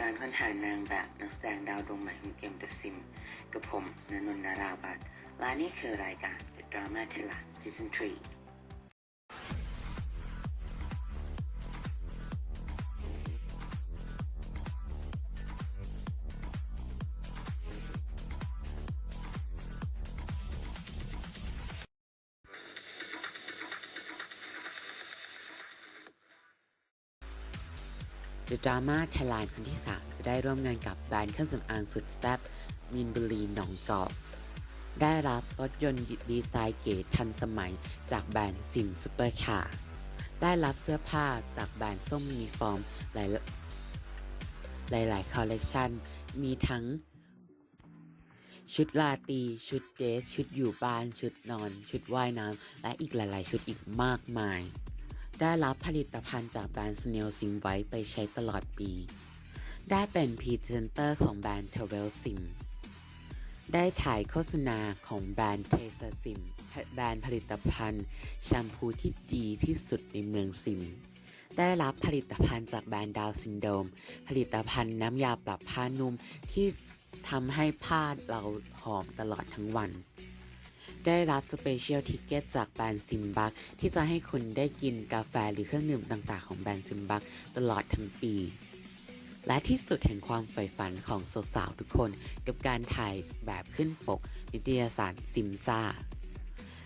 การค้นหานางแบบนักแสดงดาวดวงใหม่ของเกมเดอะซิม กับผมนนนท์นาราบัตรและนี่คือรายการ The Drama t e l l e r Season 3 The Drama Thailand คนที่ 3 จะได้ร่วมงานกับแบรนด์เครื่องสำอางสุดแซ่บมินบุรีหนองจอกได้รับรถยนต์ดีไซน์เก๋ทันสมัยจากแบรนด์ซิมซูเปอร์คาร์ได้รับเสื้อผ้าจากแบรนด์ส้มยูนิฟอร์มหลายหลายคอลเลกชันมีทั้ง ชุดลาตรีชุดเดทชุดอยู่บ้าน ชุดนอน ชุดว่ายน้ำและอีกหลาย ๆ ชุดอีกมากมาย ได้รับผลิตภัณฑ์จากแบรนด์ Snail Sim ไว้ไปใช้ตลอดปี ได้เป็นพรีเซนเตอร์ของแบรนด์ t r a v e l Sim ได้ถ่ายโฆษณาของแบรนด์ t e s a Sim แบรนด์ผลิตภัณฑ์แชมพูที่ดีที่สุดในเมืองซิม ได้รับผลิตภัณฑ์จากแบรนด์ดาวซินโดม ผลิตภัณฑ์น้ำยาปรับผ้านุ่มที่ทำให้ผ้าเราหอมตลอดทั้งวัน ได้รับสเปเชียลทิเกตจากแบรนด์ซิมบักที่จะให้คุณได้กินกาแฟหรือเครื่องดื่มต่างๆของแบรนด์ซิมบักตลอดทั้งปี และที่สุดแห่งความใฝ่ฝันของสาวๆทุกคนกับการถ่ายแบบขึ้นปก นิตยสารซิมซ่า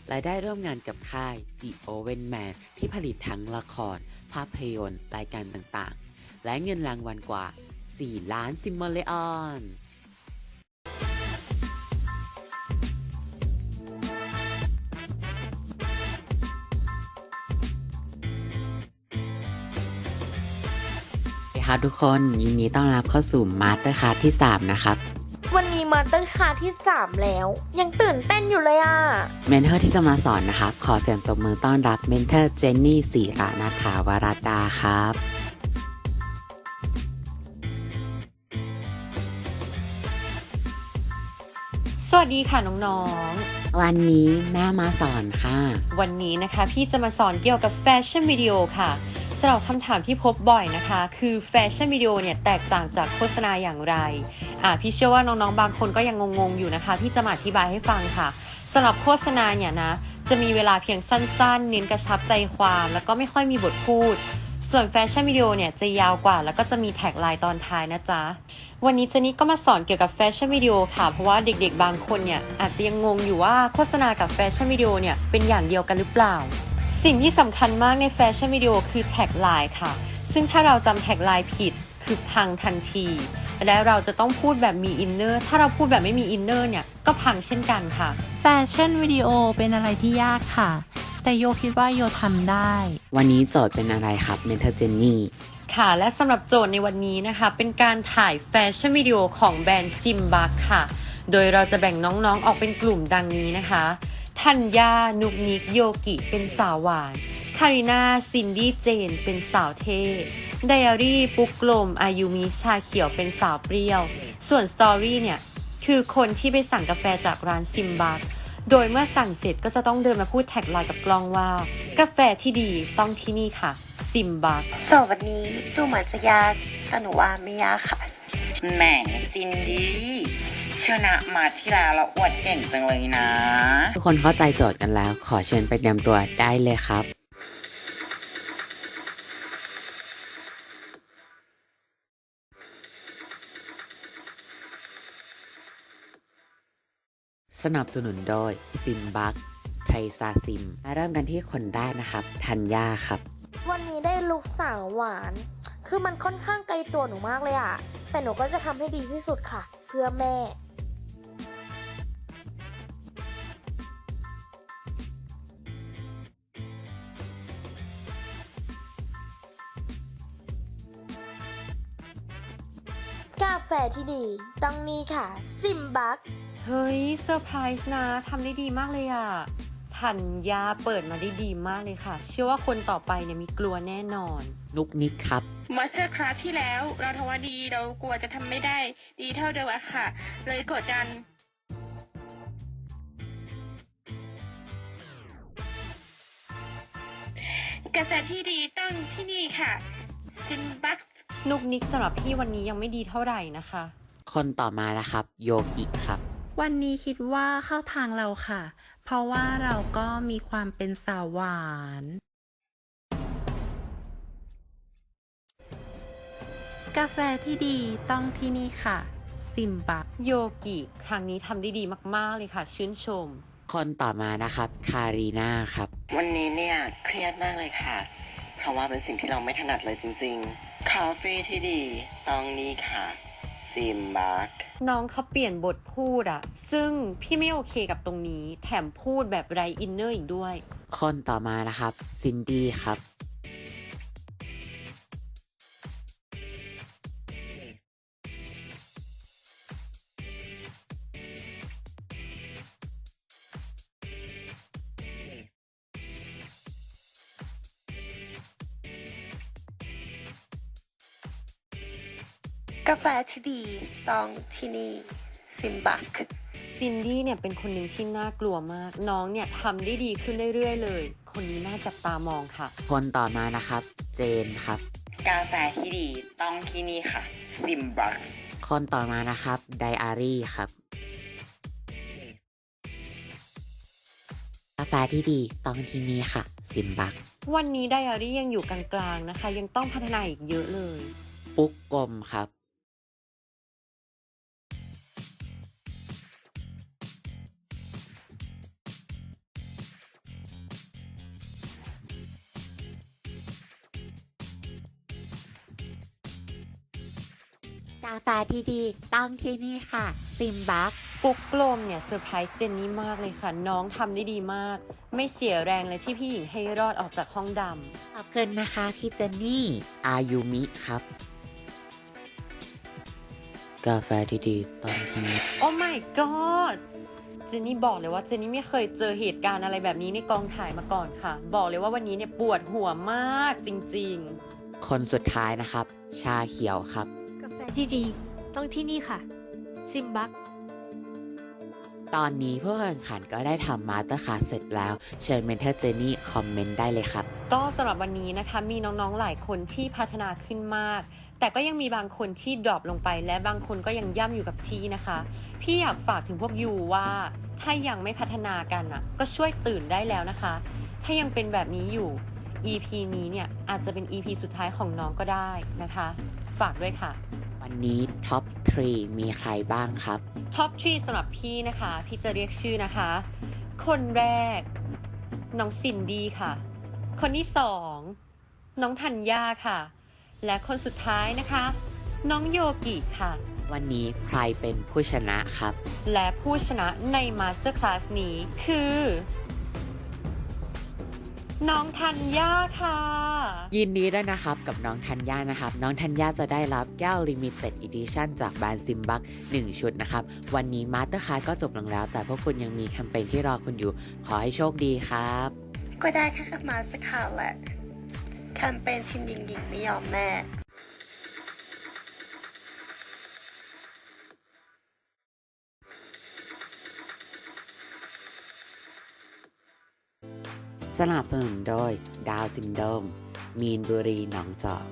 และได้ร่วมงานกับค่าย The Oven Man ที่ผลิตทั้งละคร ภาพยนตร์รายการต่างๆ และเงินรางวัลกว่า 4 ล้านซิมเมเลออน ครับทุกคนยินดีต้อนรับเข้าสู่มาสเตอร์ค s ที่ 3 นะครับ วันนี้มาตั้งคาที่ 3 แล้ว ยังตื่นเต้นอยู่เลยอะ เมนเทอร์ที่จะมาสอนนะครับ ขอเสียงตบมือต้อนรับเมนเทอร์เจนนี่สีรานาถาวรดาครับสวัสดีค่ะน้องวันนี้แม่มาสอนค่ะ ๆ วันนี้นะคะ พี่จะมาสอนเกี่ยวกับแฟชั่นวิดีโอค่ะสำหรับคำถามที่พบบ่อยนะคะ คือแฟชั่นวิดีโอเนี่ยแตกต่างจากโฆษณาอย่างไร อ่าพี่เชื่อว่าน้องๆ บางคนก็ยังงงๆ อยู่นะคะ พี่จะมาอธิบายให้ฟังค่ะสำหรับโฆษณาเนี่ยนะ จะมีเวลาเพียงสั้นๆ เน้นกระชับใจความ แล้วก็ไม่ค่อยมีบทพูด ส่วนแฟชั่นวิดีโอเนี่ยจะยาวกว่า แล้วก็จะมีแท็กไลน์ตอนท้ายนะจ๊ะ วันนี้เจนนี่ก็มาสอนเกี่ยวกับแฟชั่นวิดีโอค่ะ เพราะว่าเด็กๆ บางคนเนี่ยอาจจะยังงงอยู่ว่าโฆษณากับแฟชั่นวิดีโอเนี่ยเป็นอย่างเดียวกันหรือเปล่า สิ่งที่สำคัญมากในแฟชั่นวิดีโอคือแท็กไลน์ค่ะ ซึ่งถ้าเราจำแท็กไลน์ผิดคือพังทันที และเราจะต้องพูดแบบมีอินเนอร์ ถ้าเราพูดแบบไม่มีอินเนอร์เนี่ยก็พังเช่นกันค่ะ แฟชั่นวิดีโอเป็นอะไรที่ยากค่ะ แต่โยคิดว่าโยทำได้ วันนี้โจทย์เป็นอะไรครับเมนเทอร์เจนนี่ค่ะ และสำหรับโจทย์ในวันนี้นะคะ เป็นการถ่ายแฟชั่นวิดีโอของแบรนด์ซิมบักค่ะ โดยเราจะแบ่งน้องๆออกเป็นกลุ่มดังนี้นะคะ ธัญญานุกนิกโยกิเป็นสาวหวาน คาริน่าซินดี้เจน เป็นสาวเท่ ไดอารี่ปุ๊กกลม อายุมิชาเขียวเป็นสาวเปรี้ยว ส่วนสตอรี่เนี่ย คือคนที่ไปสั่งกาแฟจากร้านซิมบักโดยเมื่อสั่งเสร็จก็จะต้องเดินมาพูดแท็กไลน์กับกล้องว่า กาแฟที่ดีต้องที่นี่ค่ะ ซิมบักสอบวันนี้ดูเหมือนจะยากแต่หนูว่าไม่ยากค่ะ แหมซินดี้ ชนะมาที่แล้วแล้วอวดเก่งจังเลยนะ ทุกคนเข้าใจโจทย์กันแล้ว ขอเชิญไปเตรียมตัวได้เลยครับสนับสนุนโดยซิมบักไทรซาซิมมาเริ่มกันที่คนแรกนะครับธัญญาครับ วันนี้ได้ลูกสาวหวาน คือมันค่อนข้างไกลตัวหนูมากเลยอะแต่หนูก็จะทำให้ดีที่สุดค่ะ เพื่อแม่ ฟที่ดี ต้องนี่ค่ะ ซิมบักเฮ้ยเซอร์ไพรส์นะทำได้ดีมากเลยอะธัญญาเปิดมาได้ดีมากเลยค่ะ เชื่อว่าคนต่อไปเนี่ยมีกลัวแน่นอน นุกนิกครับมาสเตอร์คลาสที่แล้วเราทว่าดีเรากลัวจะทำไม่ได้ดีเท่าเดิมอะค่ะ เลยกดดันกาแฟที่ดีต้องที่นี่ค่ะซินบัค นุกนิกสำหรับพี่วันนี้ยังไม่ดีเท่าไหร่นะคะ คนต่อมานะครับ โยกิครับ วันนี้คิดว่าเข้าทางเราค่ะ เพราะว่าเราก็มีความเป็นสาวหวาน กาแฟที่ดีต้องที่นี่ค่ะ ซิมบักโยกิครั้งนี้ทำได้ดีมากๆเลยค่ะ ชื่นชม คนต่อมานะครับ คารีนาครับ วันนี้เนี่ยเครียดมากเลยค่ะ เพราะว่าเป็นสิ่งที่เราไม่ถนัดเลยจริง ๆ คาเฟ่ที่ดีต้องนี่ค่ะซิมบักน้องเขาเปลี่ยนบทพูดอะซึ่งพี่ไม่โอเคกับตรงนี้ แถมพูดแบบไรอินเนอร์อีกด้วย คนต่อมานะครับ ซินดี้ครับ กาแฟที่ดีต้องที่นี่ซิมบักซินดี้เนี่ยเป็นคนหนึ่งที่น่ากลัวมาก น้องเนี่ยทำได้ดีขึ้นเรื่อยๆเลย คนนี้น่าจับตามองค่ะ คนต่อมานะครับ เจนครับ กาแฟที่ดีต้องที่นี่ค่ะ ซิมบักคนต่อมานะครับ ไดอารี่ครับ กาแฟที่ดีต้องที่นี่ค่ะ ซิมบัก วันนี้ไดอารี่ยังอยู่กลางๆนะคะ ยังต้องพัฒนาอีกเยอะเลย ปุ๊กกลมครับ กาแฟที่ดีต้องที่นี่ค่ะ ซิมบักปุ๊กกลมเนี่ยเซอร์ไพรส์เจนนี่มากเลยค่ะ น้องทำได้ดีมาก ไม่เสียแรงเลยที่พี่หญิงให้รอดออกจากห้องดขอบคุณนะคะพี่เจนนี่อายุมิครับ กาแฟที่ดีต้องที่นี่ำโอ้ my god เจนนี่บอกเลยว่าเจนนี่ไม่เคยเจอเหตุการณ์อะไรแบบนี้ในกองถ่ายมาก่อนค่ะ บอกเลยว่าวันนี้เนี่ยปวดหัวมากจริง ๆ คนสุดท้ายนะครับ ชาเขียวครับกาแฟ ที่ดีต้องที่นี่ค่ะ ซิมบัก ตอนนี้ผู้แข่งขันก็ได้ทำมาสเตอร์คลาสเสร็จแล้ว เชิญเมนเทอร์เจนี่คอมเมนต์ได้เลยครับ ก็สำหรับวันนี้นะคะมีน้องๆหลายคนที่พัฒนาขึ้นมาก แต่ก็ยังมีบางคนที่ดรอปลงไป และบางคนก็ยังย่ำอยู่กับที่นะคะ พี่อยากฝากถึงพวกยูว่าถ้ายังไม่พัฒนากันอะ ก็ช่วยตื่นได้แล้วนะคะ ถ้ายังเป็นแบบนี้อยู่ EP นี้เนี่ยอาจจะเป็น EP สุดท้ายของน้องก็ได้นะคะ ฝากด้วยค่ะ วันนี้ท็อป3มีใครบ้างครับท็อปทรีสำหรับพี่นะคะ พี่จะเรียกชื่อนะคะ คนแรก น้องซินดี้ค่ะ คนที่สองน้องธัญญาค่ะ และคนสุดท้ายนะคะ น้องโยกิค่ะ วันนี้ใครเป็นผู้ชนะครับ และผู้ชนะในมาสเตอร์คลาสนี้คือ น้องธัญญาค่ะ ยินดีด้วยนะครับกับน้องธัญญานะครับ น้องธัญญาจะได้รับแก้ว Limited Edition จากแบรนด์ซิมบัก1ชุดนะครับ วันนี้มาสเตอร์คาร์ก็จบลงแล้ว แต่พวกคุณยังมีแคมเปญที่รอคุณอยู่ ขอให้โชคดีครับ ก็ได้แค่กับมาสักข่าวแหละแคมเปญทีมหญิงหญิงไม่ยอมแม่ สนับสนุนโดย ดาวซินโดม มีนบุรีหนองจอก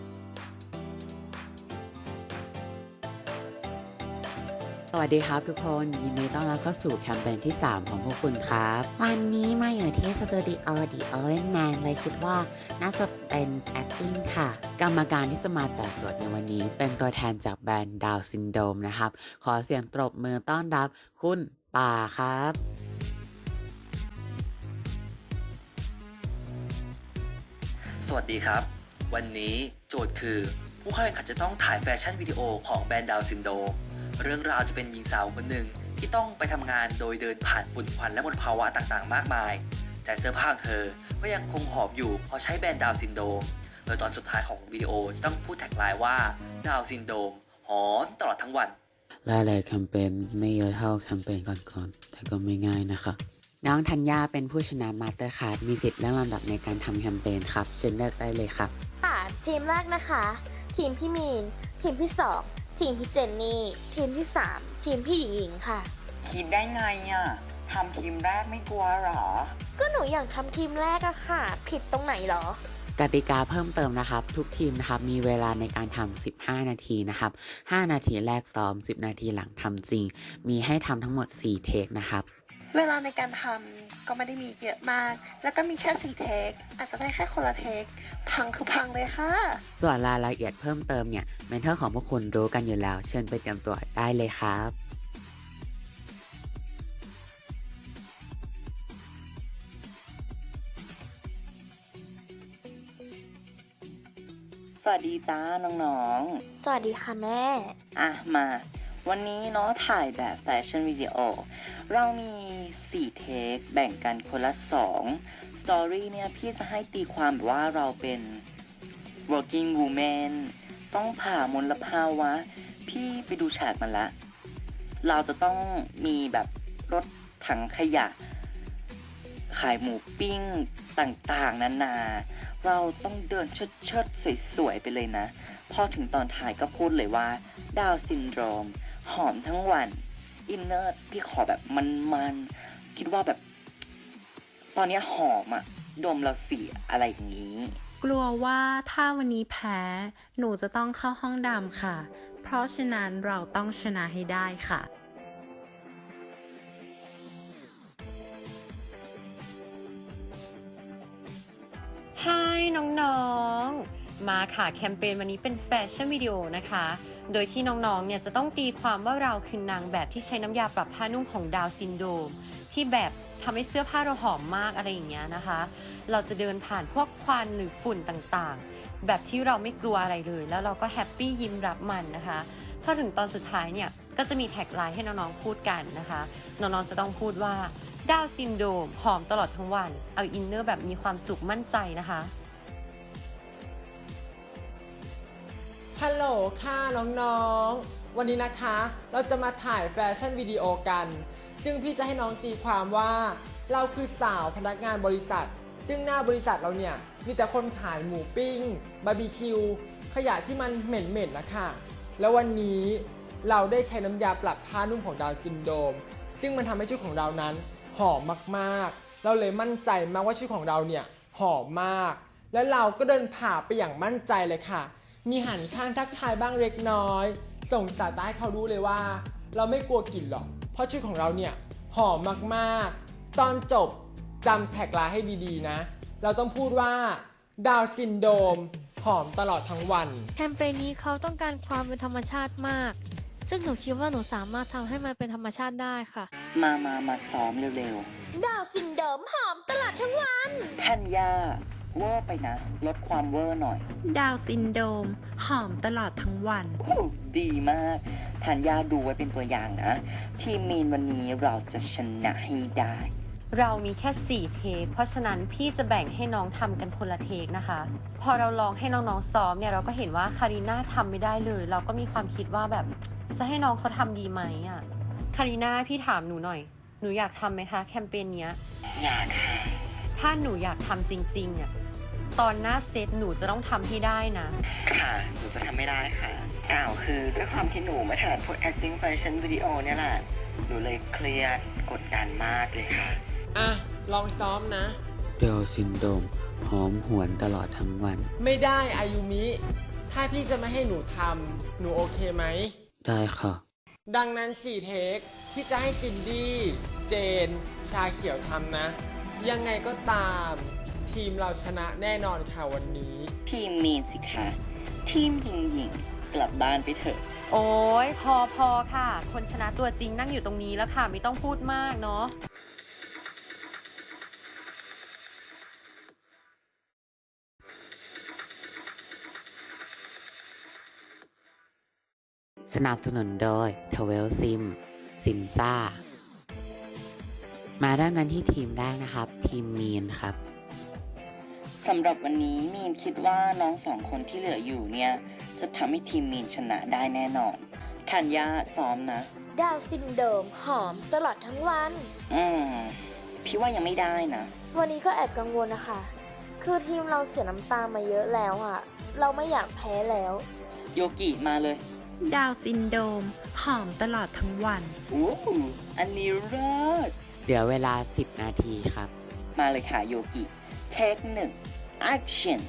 สวัสดีครับทุกคนยินดีต้อนรับเข้าสู่แคมเปญที่ 3 ของพวกคุณครับ วันนี้มาอยู่ที่สตูดิโอดีโอเวนแมนเลยคิดว่าน่าจะเป็น acting ค่ะ กรรมการที่จะมาจัดสวดในวันนี้ เป็นตัวแทนจากแบรนด์ดาวซินโดมนะครับ ขอเสียงตบมือต้อนรับคุณป่าครับ สวัสดีครับ วันนี้โจทย์คือ ผู้เข้าแข่งขันจะต้องถ่ายแฟชั่นวิดีโอของแบรนด์ดาวซินโดเรื่องราวจะเป็นหญิงสาวคนหนึ่งที่ต้องไปทำงานโดยเดินผ่านฝุ่นควันและมลภาวะต่างๆ มากมาย แต่เสื้อผ้าของเธอ ก็ยังคงหอมอยู่เพราะใช้แบรนด์ดาวซินโดโดยตอนสุดท้ายของวิดีโอจะต้องพูดแท็กไลน์ว่าดาวซินโดมหอมตลอดทั้งวันรายละเอียดแคมเปญไม่เยอะเท่าแคมเปญก่อนๆแต่ก็ไม่ง่ายนะครับ น้องธัญญาเป็นผู้ชนะมาสเตอร์คาร์ดมีสิทธิ์เลือกลำดับในการทำแคมเปญครับเชิญเลือกได้เลยครับ ค่ะ ทีมแรกนะคะ ทีมพี่มีน ทีมที่สองทีมพี่เจนนี่ ทีมที่สามทีมพี่หญิงหญิงค่ะ คิดได้ไงอะทำทีมแรกไม่กลัวหรอ ก็หนูอยากทำทีมแรกอะค่ะ ผิดตรงไหนเหรอ กติกาเพิ่มเติมนะครับ ทุกทีมนะครับมีเวลาในการทำ15 นาทีนะครับ 5 นาทีแรกซ้อม 10 นาทีหลังทำจริง มีให้ทำทั้งหมด 4 เทคนะครับ เวลาในการทำก็ไม่ได้มีเยอะมาก แล้วก็มีแค่สี่เทค อาจจะได้แค่คนละเทค พังคือพังเลยค่ะ ส่วนรายละเอียดเพิ่มเติมเนี่ยเมนเทอร์ของพวกคุณรู้กันอยู่แล้ว เชิญไปเตรียมตัวได้เลยครับสวัสดีจ้าน้องสวัสดีค่ะแม่ ๆ อะมา วันนี้เนาะถ่ายแบบแฟชั่นวิดีโอ เรามี 4 เทค แบ่งกันคนละ 2 สตอรี่เนี่ย พี่จะให้ตีความแบบว่าเราเป็น working woman ต้องผ่ามลภาวะ พี่ไปดูฉากมันละ เราจะต้องมีแบบรถถังขยะ ขายหมูปิ้งต่างๆ นานา เราต้องเดินเชิดเชิดๆสวยๆ ไปเลยนะ พอถึงตอนถ่ายก็พูดเลยว่า ดาวซินโดรม หอมทั้งวัน อินเนอร์พี่ขอแบบมันๆคิดว่าแบบ ตอนเนี้ยหอมอะดมเราเสียอะไรอย่างนี้ กลัวว่าถ้าวันนี้แพ้ หนูจะต้องเข้าห้องดำค่ะ เพราะฉะนั้นเราต้องชนะให้ได้ค่ะฮายน้องๆ มาค่ะ แคมเปญวันนี้เป็นแฟชั่นวิดีโอนะคะ โดยที่น้องๆ เนี่ยจะต้องตีความว่าเราคือนางแบบที่ใช้น้ำยาปรับผ้านุ่มของดาวซินโดม ที่แบบทำให้เสื้อผ้าเราหอมมากอะไรอย่างเงี้ยนะคะ เราจะเดินผ่านพวกควันหรือฝุ่นต่างๆ แบบที่เราไม่กลัวอะไรเลย แล้วเราก็แฮปปี้ยิ้มรับมันนะคะพอถึงตอนสุดท้ายเนี่ยก็จะมีแท็กไลน์ให้น้องๆ พูดกันนะคะ น้องๆ จะต้องพูดว่าดาวซินโดมหอมตลอดทั้งวัน เอาอินเนอร์แบบมีความสุขมั่นใจนะคะ ฮัลโหลค่ะน้องๆ วันนี้นะคะเราจะมาถ่ายแฟชั่นวิดีโอกัน ซึ่งพี่จะให้น้องตีความว่า เราคือสาวพนักงานบริษัท ซึ่งหน้าบริษัทเราเนี่ย มีแต่คนขายหมูปิ้งบาร์บีคิวขยะที่มันเหม็นๆนะคะแล้ววันนี้เราได้ใช้น้ำยาปรับผ้านุ่มของดาวซินโดรมซึ่งมันทำให้ชุดของเรานั้นหอมมากๆ เราเลยมั่นใจมากว่าชุดของเราเนี่ยหอมมาก และเราก็เดินผ่าไปอย่างมั่นใจเลยค่ะ มีหันข้างทักทายบ้างเล็กน้อย ส่งสายตาให้เขารู้เลยว่า เราไม่กลัวกลิ่นหรอก เพราะชุดของเราเนี่ยหอมมากๆ ตอนจบจำแท็กไลน์ให้ดีๆนะ เราต้องพูดว่าดาวซินโดรมหอมตลอดทั้งวัน แคมเปญนี้เขาต้องการความเป็นธรรมชาติมาก ซึ่งหนูคิดว่าหนูสามารถทำให้มันเป็นธรรมชาติได้ค่ะ มามามาซ้อมเร็วดาวซินโดรมหอมตลอดทั้งวัน ๆ ทันยา เวอร์ไปนะ ลดความเวอร์หน่อย ดาวซินโดรมหอมตลอดทั้งวันฮู้ดีมากทันยาดูไว้เป็นตัวอย่างนะ ทีมมีนวันนี้เราจะชนะให้ได้ เรามีแค่ 4 เทค เพราะฉะนั้นพี่จะแบ่งให้น้องทำกันคนละเทคนะคะ พอเราลองให้น้องๆซ้อมเนี่ยเราก็เห็นว่าคาริน่าทำไม่ได้เลย เราก็มีความคิดว่าแบบจะให้น้องเขาทำดีไหมอะ่ะ คาริน่าพี่ถามหนูหน่อย หนูอยากทำไหมคะ แคมเปญเนี้ย อยากค่ะ ถ้าหนูอยากทำจริงๆอะ ตอนหน้าเซตหนูจะต้องทำให้ได้นะ ค่ะ หนูจะทำไม่ได้ค่ะ กล่าวคือด้วยความที่หนูไม่ถนัดพวก acting fashion video เนี่ยแหละ หนูเลยเครียดกดดันมากเลยค่ะ อะ ลองซ้อมนะ เดลซินโดรมหอมหวนตลอดทั้งวัน ไม่ได้อายุมิ ถ้าพี่จะไม่ให้หนูทำหนูโอเคไหม ได้ค่ะ ดังนั้น 4 เทคที่จะให้ซินดี้ เจน ชาเขียวทำนะ ยังไงก็ตาม ทีมเราชนะแน่นอนค่ะวันนี้ ทีมมีนสิคะทีมหญิงหญิงกลับบ้านไปเถอะ โอ้ยพอพอค่ะ คนชนะตัวจริงนั่งอยู่ตรงนี้แล้วค่ะ ไม่ต้องพูดมากเนาะสนับสนุนโดยทเวลซิมซิมซ่า มาเริ่มกันที่ทีมแรกนะครับ ทีมมีนครับ สำหรับวันนี้มีนคิดว่าน้องสองคนที่เหลืออยู่เนี่ยจะจะทำให้ทีมมีนชนะได้แน่นอนธัญญาซ้อมนะ ดาวซินโดรมหอมตลอดทั้งวัน อืมพี่ว่ายังไม่ได้นะ วันนี้ก็แอบกังวลนะคะ คือทีมเราเสียน้ำตามาเยอะแล้วอะเราไม่อยากแพ้แล้ว โยกิมาเลยดาวซินโดรมหอมตลอดทั้งวัน อู้หูอันนี้เลิศเหลือเวลา 10 นาทีครับ มาเลยค่ะโยกิ เทคหนึ่ง action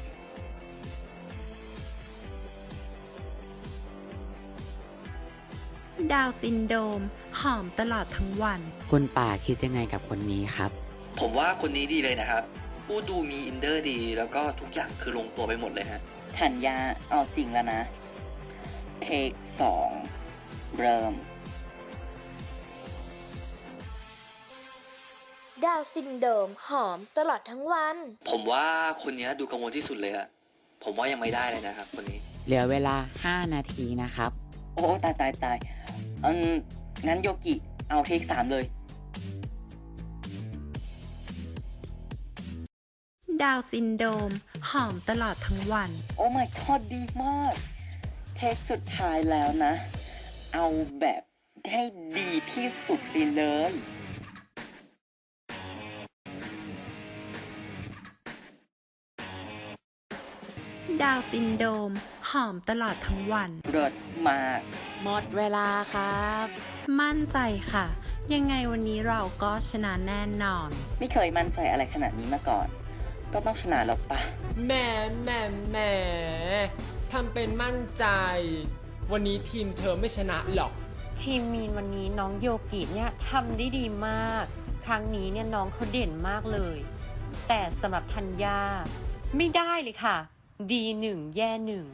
ดาวซินโดรมหอมตลอดทั้งวัน คุณป่าคิดยังไงกับคนนี้ครับ ผมว่าคนนี้ดีเลยนะครับ ผู้ดูมีอินเดอร์ดี แล้วก็ทุกอย่างคือลงตัวไปหมดเลยฮะ ธัญญาเอาจริงแล้วนะ เทคสอง เริ่ม ดาวซินโดรมหอมตลอดทั้งวัน ผมว่าคนนี้ดูกังวลที่สุดเลยอะผมว่ายังไม่ได้เลยนะครับ คนนี้ เหลือเวลา 5 นาทีนะครับ โอ้ตายตายตายอืมงั้นโยกิเอาเทคสามเลย ดาวซินโดรมหอมตลอดทั้งวัน โอ้ my god ดีมาก เทคสุดท้ายแล้วนะ เอาแบบให้ดีที่สุดไปเลย ดาวซินโดรมหอมตลอดทั้งวัน เลิศมาก หมดเวลาครับ มั่นใจค่ะ ยังไงวันนี้เราก็ชนะแน่นอน ไม่เคยมั่นใจอะไรขนาดนี้มาก่อน ก็ต้องชนะแล้วปะแหมแหมแหมทำเป็นมั่นใจ วันนี้ทีมเธอไม่ชนะหรอก ทีมมีนวันนี้น้องโยกิเนี่ยทำได้ดีมาก ครั้งนี้เนี่ยน้องเขาเด่นมากเลย แต่สำหรับธัญญาไม่ได้เลยค่ะ ดีหนึ่งแย่หนึ่ง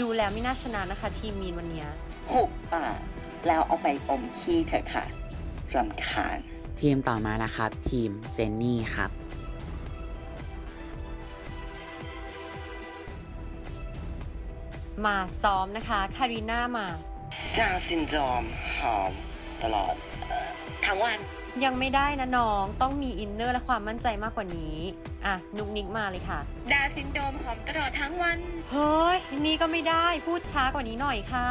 ดูแล้วไม่น่าชนะนะคะ ทีมมีนวันเนี้ยหุบปากแล้วเอาไปอมขี้เถอะค่ะรำคาญ ทีมต่อมานะครับ ทีมเจนนี่ครับ มาซ้อมนะคะ คารีน่ามา จาวซินโดรมหอม ตลอดเอ่อทั้งวัน ยังไม่ได้นะน้องต้องมีอินเนอร์และความมั่นใจมากกว่านี้ อะ นุกนิกมาเลยค่ะ ดาวซินโดรมหอมตลอดทั้งวัน เฮ้ย นี่ก็ไม่ได้พูดช้ากว่านี้หน่อยค่ะ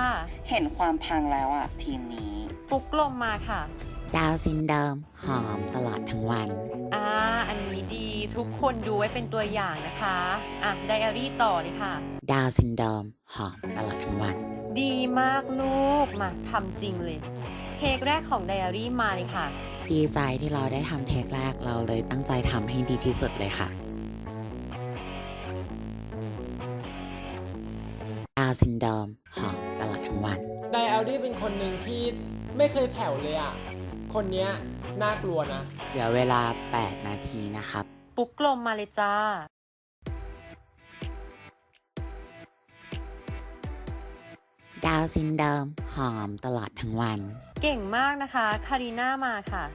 เห็นความพังแล้วอะทีมนี้ ปุกลมมาค่ะ ดาวซินโดรมหอมตลอดทั้งวัน อ่า อันนี้ดีทุกคนดูไว้เป็นตัวอย่างนะคะ อะ ไดอารี่ต่อเลยค่ะ ดาวซินโดรมหอมตลอดทั้งวัน ดีมากลูก มาทำจริงเลย เทคแรกของไดอารี่มาเลยค่ะ ดีใจที่เราได้ทำเทคแรกเราเลยตั้งใจทำให้ดีที่สุดเลยค่ะดาวซินโดรมหอมตลอดทั้งวันไดอารี่เป็นคนหนึ่งที่ไม่เคยแผ่วเลยอะ คนเนี้ยน่ากลัวนะ เหลือเวลา 8 นาทีนะครับ ปุกลมมาเลยจ้า ดาวซินโดรมหอมตลอดทั้งวัน เก่งมากนะคะ คารีน่ามาค่ะ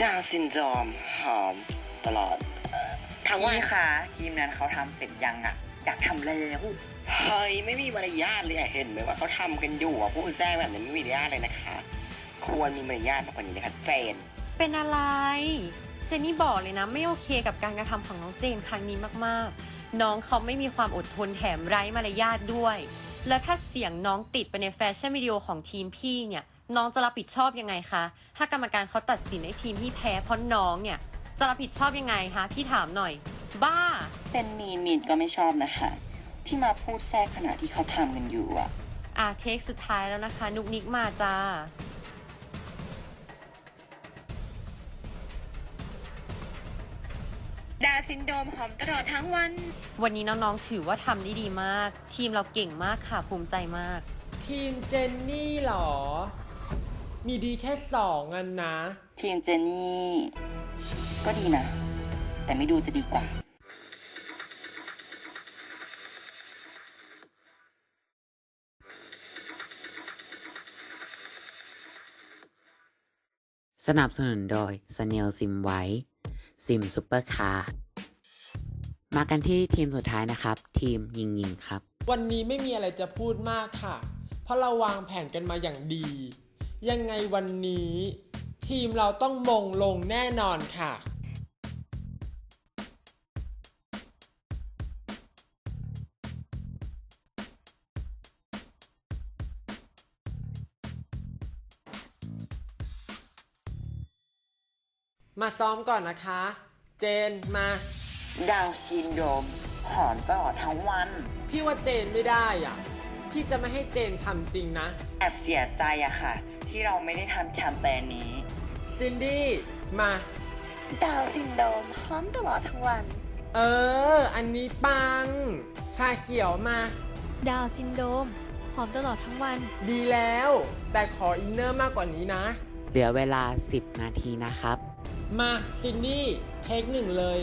จาวซินโดรมหอมตลอดทั้งวันค่ะทีมนั้นเขาทำเสร็จยังอะอยากทำแล้วเฮ้ยไม่มีมารยาทเลยอะเห็นไหมว่าเขาทำกันอยู่อะพูดแซ่แบบนี้ไม่มีมารยาทเลยนะคะ ควรมีมารยาทมากกว่านี้นะคะเจน เป็นอะไร เจนนี่บอกเลยนะ ไม่โอเคกับการกระทำของน้องเจนครั้งนี้มากๆ น้องเขาไม่มีความอดทนแถมไร้มารยาทด้วย แล้วถ้าเสียงน้องติดไปในแฟชั่นวิดีโอของทีมพี่เนี่ย น้องจะรับผิดชอบยังไงคะ ถ้ากรรมการเขาตัดสินให้ทีมที่แพ้เพราะน้องเนี่ย จะรับผิดชอบยังไงคะ พี่ถามหน่อย บ้า เป็นมีนมีนก็ไม่ชอบนะคะ ที่มาพูดแทรกขณะที่เขาทำกันอยู่อะอะเทคสุดท้ายแล้วนะคะ นุกนิกมาจ้า ดาวซินโดรมหอมตลอดทั้งวัน วันนี้น้องๆถือว่าทำได้ดีมาก ทีมเราเก่งมากค่ะภูมิใจมาก ทีมเจนนี่เหรอ มีดีแค่สองอันนะ ทีมเจนนี่ ก็ดีนะ แต่ไม่ดูจะดีกว่า สนับสนุนโดย s n a i l Sim ไว้ ซิมซูเปอร์คาร์มากันที่ทีมสุดท้ายนะครับ ทีมยิงยิงครับ วันนี้ไม่มีอะไรจะพูดมากค่ะ เพราะเราวางแผนกันมาอย่างดี ยังไงวันนี้ ทีมเราต้องมงลงแน่นอนค่ะ มาซ้อมก่อนนะคะ เจนมา ดาวน์ซินโดรมหอนตลอดทั้งวัน พี่ว่าเจนไม่ได้อะ พี่จะไม่ให้เจนทำจริงนะ แอบเสียใจอะค่ะ ที่เราไม่ได้ทำแคมเปญนี้ ซินดี้มา ดาวน์ซินโดรมพร้อมตลอดทั้งวัน เออ อันนี้ปัง ชาเขียวมา ดาวน์ซินโดรมหอมตลอดทั้งวัน ดีแล้ว แต่ขออินเนอร์มากกว่านี้นะ เหลือเวลา 10 นาทีนะครับ มาซินดี้เทคหนึ่งเลย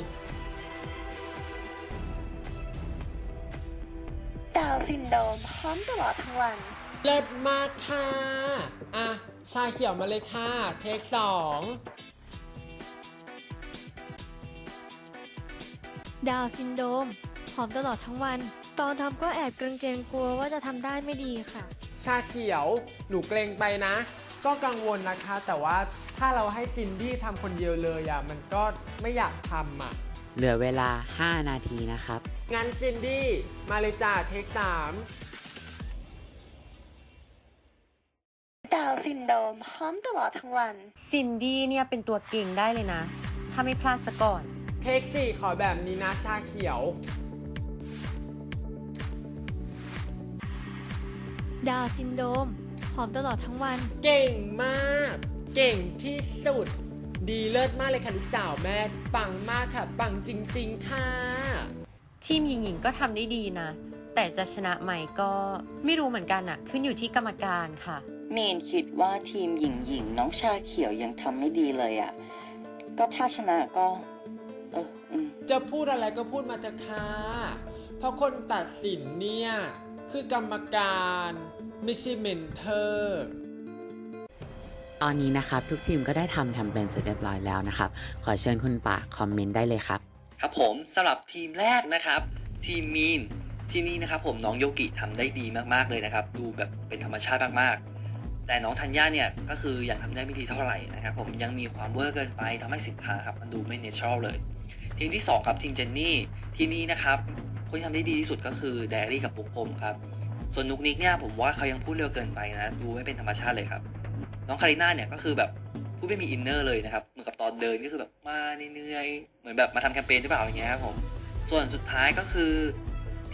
ดาวน์ซินโดรมพร้อมตลอดทั้งวัน เลิศมากค่ะ อะ ชาเขียวมาเลยค่ะ เทคสองดาวน์ซินโดรมหอมตลอดทั้งวัน ตอนทำก็แอบเกรงๆกลัวว่าจะทำได้ไม่ดีค่ะ ชาเขียว หนูเกรงไปนะ ก็กังวลนะคะ แต่ว่า ถ้าเราให้ซินดี้ทำคนเดียวเลยอะมันก็ไม่อยากทำอะเหลือเวลา 5 นาทีนะครับงั้นซินดี้มาเลยจ้าเทคสามดาวน์ซินโดรมพร้อมตลอดทั้งวัน ซินดี้เนี่ยเป็นตัวเก่งได้เลยนะ ถ้าไม่พลาดซะก่อน เทคสี่ขอแบบนี้นะชาเขียว ดาวน์ซินโดรมหอมตลอดทั้งวัน เก่งมาก เก่งที่สุด ดีเลิศมากเลยค่ะลูกสาวแม่ ปังมากค่ะ ปังจริง ๆ ค่ะ ทีมหญิงๆก็ทำได้ดีนะ แต่จะชนะไหมก็ไม่รู้เหมือนกันอะขึ้นอยู่ที่กรรมการค่ะเมนคิดว่าทีมหญิงหญิงๆน้องชาเขียวยังทำไม่ดีเลยอะก็ถ้าชนะก็ เอออืมจะพูดอะไรก็พูดมาเถอะค่ะเพราะคนตัดสินเนี่ย คือกรรมการ ไม่ใช่เมนเทอร์ ตอนนี้นะครับทุกทีมก็ได้ทำทำเป็นเสร็จเรียบร้อยแล้วนะครับ ขอเชิญคุณป่าคอมเมนต์ได้เลยครับ ครับผมสำหรับทีมแรกนะครับ ทีมมีนที่นี่นะครับผมน้องโยกิทำได้ดีมากๆเลยนะครับ ดูแบบเป็นธรรมชาติมากๆ แต่น้องธัญญาเนี่ยก็คือยังทำได้ไม่ดีเท่าไหร่นะครับผมยังมีความเวอร์เกินไปทำให้สินค้าครับมันดูไม่เนเชอรัลเลย ทีมที่ 2 ครับทีมเจนนี่ทีมนี้นะครับคนที่ทำได้ดีที่สุดก็คือแดรี่กับปุ๊กพมครับส่วนนุกนิกเนี่ยผมว่าเขายังพูดเร็วเกินไปนะ ดูไม่เป็นธรรมชาติเลยครับ น้องคาริน่าเนี่ยก็คือแบบพูดไม่มีอินเนอร์เลยนะครับเหมือนกับตอนเดินก็คือแบบมาเหนื่อยๆเหมือนแบบมาทำแคมเปญหรือเปล่าอย่างเงี้ยครับผมส่วนสุดท้ายก็คือ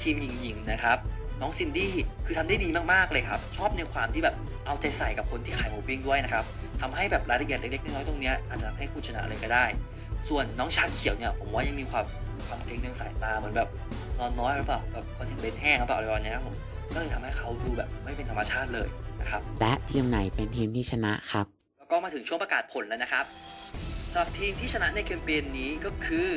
ทีมหญิงๆนะครับ น้องซินดี้คือทำได้ดีมากๆเลยครับ ชอบในความที่แบบเอาใจใส่กับคนที่ขายหมูปิ้งด้วยนะครับทำให้แบบรายละเอียดเล็กๆน้อยๆตรงเนี้ยอาจจะให้คุณชนะเลยก็ได้ ส่วนน้องชาเขียวเนี่ยผมว่ายังมีความความเก่งเรื่องสายตาเหมือนแบบนอนน้อยหรือเปล่าแบบคอนเทนต์เลนแห้งหรือเปล่าอะไรประมาณเนี้ยครับผมก็เลยทำให้เขาดูแบบไม่เป็นธรรมชาติเลย นะครับ และทีมไหนเป็นทีมที่ชนะครับ แล้วก็มาถึงช่วงประกาศผลแล้วนะครับสำหรับทีมที่ชนะในแคมเปญนี้ก็คือ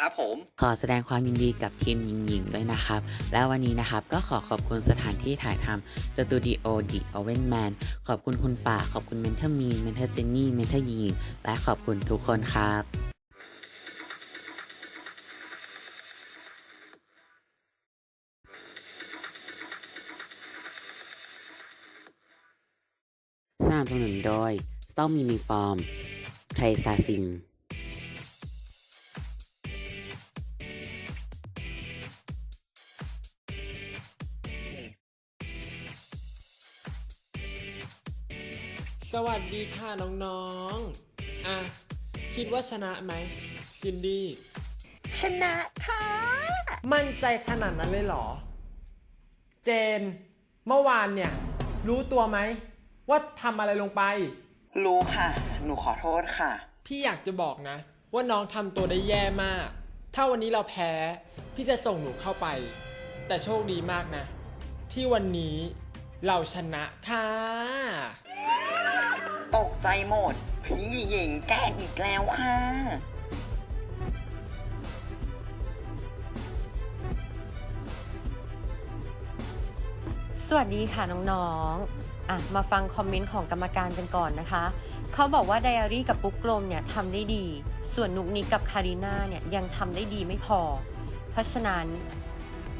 ครับผม ขอแสดงความยินดีกับทีมหญิงๆด้วยนะครับ และวันนี้นะครับก็ขอขอบคุณสถานที่ถ่ายทำสตูดิโอดิโอเวนแมนขอบคุณคุณป่า ขอบคุณเมนเทอร์มีเมนเทอร์เจนนี่เมนเทอร์ยีนและขอบคุณทุกคนครับสนับสนุนโดย s t o m Uniform ไทรซาซิน สวัสดีค่ะน้องๆ อะ คิดว่าชนะไหมซินดี้ ชนะค่ะ มั่นใจขนาดนั้นเลยเหรอ เจน เมื่อวานเนี่ย รู้ตัวไหม ว่าทำอะไรลงไป รู้ค่ะ หนูขอโทษค่ะ พี่อยากจะบอกนะ ว่าน้องทำตัวได้แย่มาก ถ้าวันนี้เราแพ้ พี่จะส่งหนูเข้าไป แต่โชคดีมากนะ ที่วันนี้เราชนะค่ะต กใจหมดพี่หญิงแกล้งอีกแล้วค่ะ สวัสดีค่ะน้องๆอะมาฟังคอมเมนต์ของกรรมการกันก่อนนะคะ เขาบอกว่าไดอารี่กับปุ๊กกลมเนี่ยทำได้ดี ส่วนนุกนิกกับคาริน่าเนี่ยยังทำได้ดีไม่พอ เพราะฉะนั้น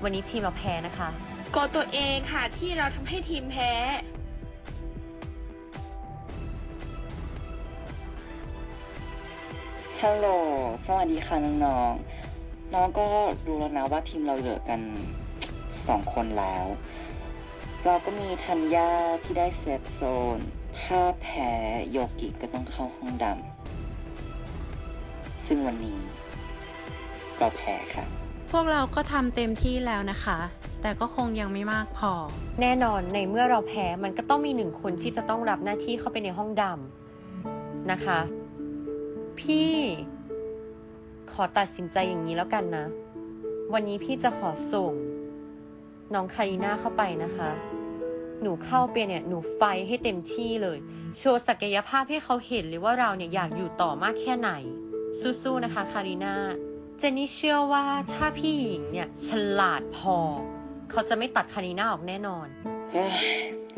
วันนี้ทีมเราแพ้นะคะ ก็ตัวเองค่ะที่เราทำให้ทีมแพ้ ฮัลโหล สวัสดีค่ะน้องๆ น้องก็รู้แล้วนะว่าทีมเราเหลือกันสองคนแล้ว เราก็มีธัญญาที่ได้เซฟโซน ถ้าแพ้โยกิก็ต้องเข้าห้องดำ ซึ่งวันนี้เราแพ้ค่ะ พวกเราก็ทำเต็มที่แล้วนะคะ แต่ก็คงยังไม่มากพอ แน่นอนในเมื่อเราแพ้มันก็ต้องมีหนึ่งคนที่จะต้องรับหน้าที่เข้าไปในห้องดำนะคะ พี่ ขอตัดสินใจอย่างนี้แล้วกันนะ วันนี้พี่จะขอส่ง น้องคาริน่าเข้าไปนะคะ หนูเข้าไปเนี่ย หนูไฟให้เต็มที่เลย โชว์ศักยภาพให้เขาเห็นเลยว่าเราเนี่ยอยากอยู่ต่อมากแค่ไหน สู้ๆนะคะคาริน่าเจนนี่เชื่อว่าถ้าพี่หญิงเนี่ยฉลาดพอ เขาจะไม่ตัดคาริน่าออกแน่นอน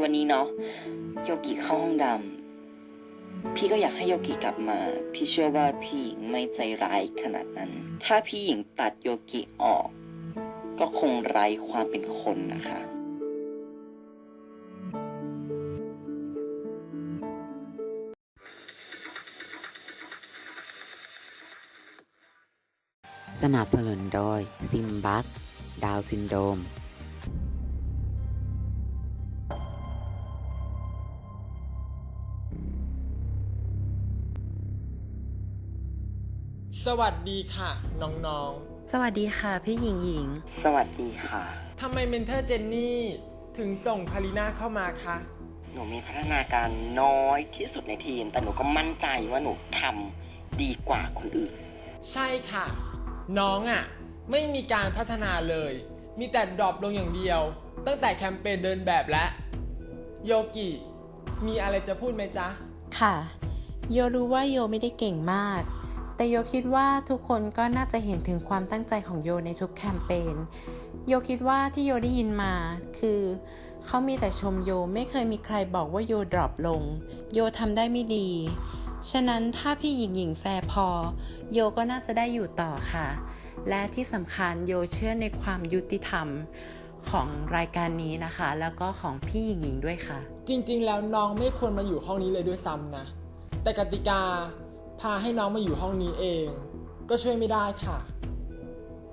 วันนี้เนาะโยกิเข้าห้องดำ พี่ก็อยากให้โยกิกลับมา พี่เชื่อว่าพี่หญิงไม่ใจร้ายขนาดนั้น ถ้าพี่หญิงตัดโยกิออก ก็คงไร้ความเป็นคนนะคะสนับสนุนโดยซิมบัสดาวซินโดม วัสดีค่ะ น้องสวัสดีค่ะ พี่หญิงหญิง สวัสดีค่ะ ๆทำไมเมนเทอร์เจนนี่ถึงส่งคาริน่าเข้ามาคะ หนูมีพัฒนาการน้อยที่สุดในทีม แต่หนูก็มั่นใจว่าหนูทำดีกว่าคนอื่น ใช่ค่ะ น้องอะ่ะ ไม่มีการพัฒนาเลย มีแต่ดรอปลงอย่างเดียว ตั้งแต่แคมเปญเดินแบบและ โยกิ มีอะไรจะพูดไหมจ๊ะ ค่ะ โยรู้ว่าโยไม่ได้เก่งมาก แต่โยคิดว่าทุกคนก็น่าจะเห็นถึงความตั้งใจของโยในทุกแคมเปญ โยคิดว่าที่โยได้ยินมาคือเขามีแต่ชมโยไม่เคยมีใครบอกว่าโยดรอปลง โยทำได้ไม่ดี ฉะนั้นถ้าพี่หญิงหญิงแฟร์พอ โยก็น่าจะได้อยู่ต่อค่ะ และที่สำคัญโยเชื่อในความยุติธรรมของรายการนี้นะคะ แล้วก็ของพี่หญิงหญิงด้วยค่ะ จริงๆ แล้วน้องไม่ควรมาอยู่ห้องนี้เลยด้วยซ้ำนะ แต่กติกา พาให้น้องมาอยู่ห้องนี้เอง ก็ช่วยไม่ได้ค่ะ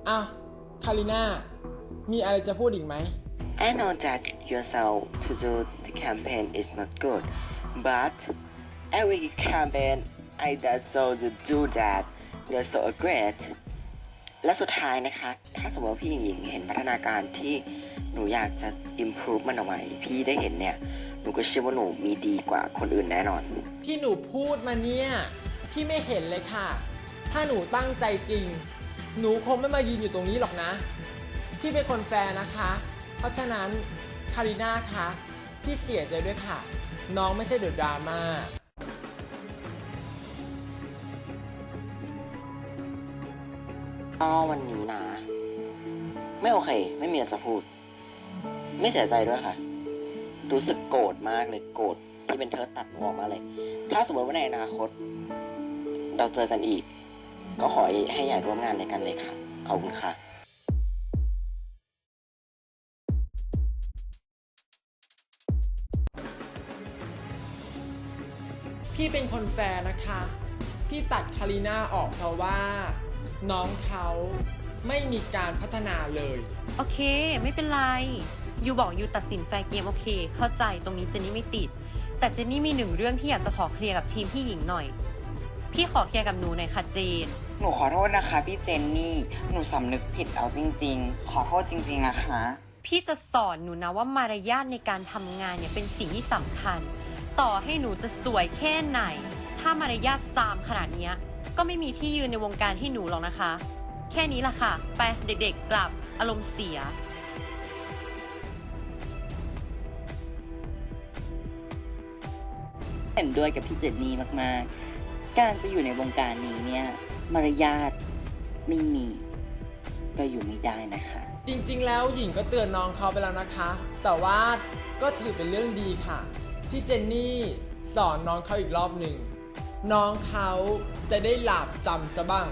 อ้าวคาริน่า มีอะไรจะพูดอีกไหม I know that yourself to do the campaign is not good, but every campaign I does so to do that you're so great และสุดท้ายนะคะ ถ้าสมมติว่าพี่หญิงหญิงเห็นพัฒนาการที่หนูอยากจะ improve มันออกมาให้พี่ได้เห็นเนี่ย หนูก็เชื่อว่าหนูมีดีกว่าคนอื่นแน่นอน ที่หนูพูดมาเนี่ย พี่ไม่เห็นเลยค่ะ ถ้าหนูตั้งใจจริง หนูคงไม่มายืนอยู่ตรงนี้หรอกนะ พี่เป็นคนแฟร์นะคะ เพราะฉะนั้นคาริน่าคะพี่เสียใจด้วยค่ะ น้องไม่ใช่เดือะดราม่าก็วันนี้นะ ไม่โอเค ไม่มีอะไรจะพูด ไม่เสียใจด้วยค่ะ รู้สึกโกรธมากเลยโกรธที่เป็นเธอตัดหนูออกมาเลย ถ้าสมมติว่าในอนาคต เราเจอกันอีก ก็ขอให้อย่าร่วมงานในกันเลยค่ะ ขอบคุณค่ะพี่เป็นคนแฟร์นะคะ ที่ตัดคาริน่าออกเพราะว่า น้องเขาไม่มีการพัฒนาเลย โอเค ไม่เป็นไรยูบอกยูตัดสินแฟร์เกมโอเค เข้าใจตรงนี้เจนนี่ไม่ติด แต่เจนนี่มีหนึ่งเรื่องที่อยากจะขอเคลียร์กับทีมพี่หญิงหน่อย พี่ขอเคลียร์กับหนูหน่อยค่ะเจนหนูขอโทษนะคะพี่เจนนี่ หนูสำนึกผิดเอาจริง ๆ ขอโทษจริง ๆนะคะ พี่จะสอนหนูนะว่ามารยาทในการทำงานเนี่ยเป็นสิ่งที่สำคัญ ต่อให้หนูจะสวยแค่ไหน ถ้ามารยาทซามขนาดเนี้ย ก็ไม่มีที่ยืนในวงการให้หนูหรอกนะคะ แค่นี้ล่ะค่ะ ไปเด็กๆกลับอารมณ์เสียเห็นด้วยกับพี่เจนนี่มากๆ การจะอยู่ในวงการนี้เนี่ยมารยาทไม่มี ก็อยู่ไม่ได้นะคะ จริงๆ แล้วหญิงก็เตือนน้องเขาไปแล้วนะคะ แต่ว่าก็ถือเป็นเรื่องดีค่ะ ที่เจนนี่สอนน้องเขาอีกรอบหนึ่ง น้องเขาจะได้หลาบจำซะบ้าง